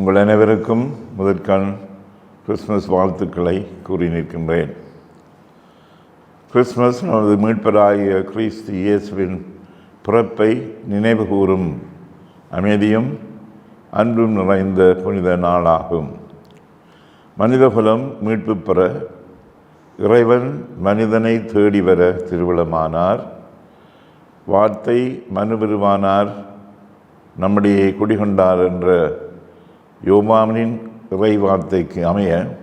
உங்கள் அனைவருக்கும் முதற்கண் கிறிஸ்மஸ் வாழ்த்துக்களை கூறி நிற்கின்றேன். கிறிஸ்மஸ் நமது மீட்பராகிய கிறிஸ்து இயேசுவின் பிறப்பை நினைவுகூரும் அமைதியும் அன்பும் நிறைந்த புனித நாளாகும். மனிதகுலம் மீட்பு பெற இறைவன் மனிதனை தேடி வர திருவிழமானார் வார்த்தை மனுவிருவானார் நம்முடைய குடிகொண்டார் என்ற யோமானின் இறை வார்த்தைக்கு அமைய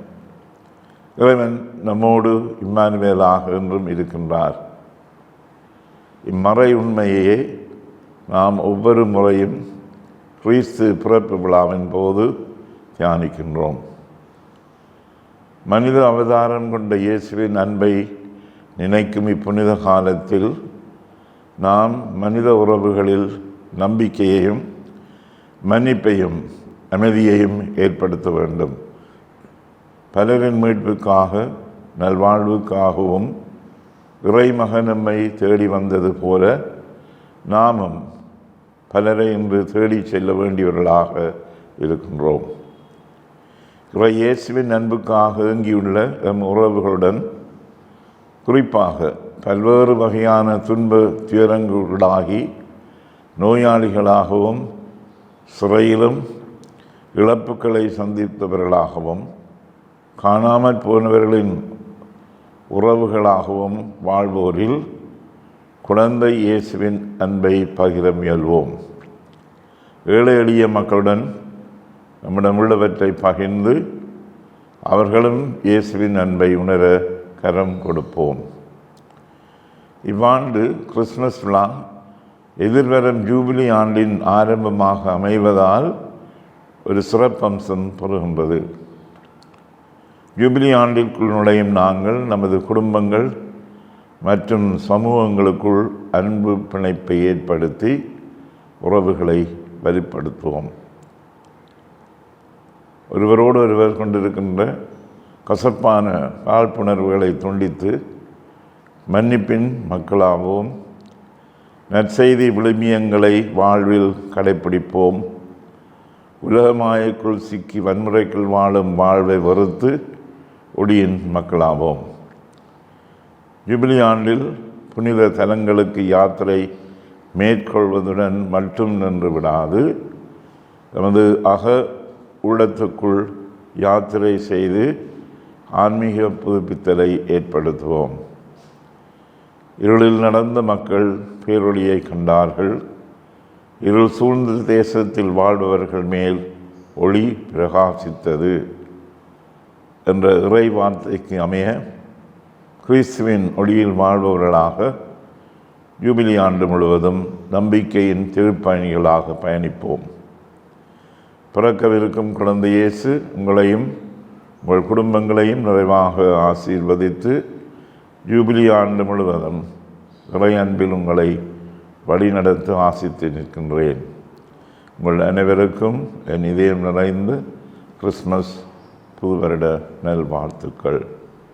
இறைவன் நம்மோடு இம்மானுவேலாக என்றும் இருக்கின்றார். இம்மறை உண்மையே நாம் ஒவ்வொரு முறையும் கிறிஸ்து பிறப்பு விழாவின் போது தியானிக்கின்றோம். மனித அவதாரம் கொண்ட இயேசுவின் அன்பை நினைக்கும் இப்புனித காலத்தில் நாம் மனித உறவுகளில் நம்பிக்கையையும் மன்னிப்பையும் அமைதியையும் ஏற்படுத்த வேண்டும். பலரின் மீட்புக்காக நல்வாழ்வுக்காகவும் இறைமகன் நம்மை தேடி வந்தது போல நாமும் பலரை இன்று தேடி செல்ல வேண்டியவர்களாக இருக்கின்றோம். இறை இயேசுவின் அன்புக்காக இயங்கியுள்ள எம் உறவுகளுடன் குறிப்பாக பல்வேறு வகையான துன்ப துயரங்களாகி நோயாளிகளாகவும் சிறையிலும் இழப்புக்களை சந்தித்தவர்களாகவும் காணாமல் போனவர்களின் உறவுகளாகவும் வாழ்வோரில் குழந்தை இயேசுவின் அன்பை பகிர முயல்வோம் ஏழை எளிய மக்களுடன் நம்மிடமுள்ளவற்றை பகிர்ந்து அவர்களும் இயேசுவின் அன்பை உணர கரம் கொடுப்போம். இவ்வாண்டு கிறிஸ்மஸ் விழா எதிர்வரும் ஜூபிலி ஆண்டின் ஆரம்பமாக அமைவதால் ஒரு சிறப்பம்சம் பெறுகின்றது ஜூபிலி ஆண்டிற்குள் நுழையும் நாங்கள் நமது குடும்பங்கள் மற்றும் சமூகங்களுக்குள் அன்பு பிணைப்பை ஏற்படுத்தி உறவுகளை வலுப்படுத்துவோம். ஒருவரோடு ஒருவர் கொண்டிருக்கின்ற கசப்பான காழ்ப்புணர்வுகளை துண்டித்து மன்னிப்பின் மக்களாகவும் நற்செய்தி விழுமியங்களை வாழ்வில் கடைப்பிடிப்போம். உலகமாயக்குள் சிக்கி வன்முறைக்குள் வாழும் வாழ்வை வெறுத்து ஒடியின் மக்களாவோம். ஜூபிலி ஆண்டில் புனித தலங்களுக்கு யாத்திரை மேற்கொள்வதுடன் மட்டும் நின்று விடாது. நமது அக உள்ளத்துக்குள் யாத்திரை செய்து ஆன்மீக புதுப்பித்தலை ஏற்படுத்துவோம். இருளில் நடந்த மக்கள் பேரொழியை கண்டார்கள். இருள் சூழ்ந்த தேசத்தில் வாழ்பவர்கள் மேல் ஒளி பிரகாசித்தது என்ற இறை வார்த்தைக்கு அமைய கிறிஸ்துவின் ஒளியில் வாழ்பவர்களாக ஜூபிலி ஆண்டு முழுவதும் நம்பிக்கையின் திருப்பயணிகளாக பயணிப்போம். பிறக்கவிருக்கும் குழந்தை இயேசு உங்களையும் உங்கள் குடும்பங்களையும் நிறைவாக ஆசீர்வதித்து ஜூபிலி ஆண்டு முழுவதும் இறை அன்பில் உங்களை வழிநடத்த ஆசித்து நிற்கின்றேன். உங்கள் அனைவருக்கும் என் இதயம் நிறைந்த கிறிஸ்மஸ் புது வருட நல்வாழ்த்துக்கள்.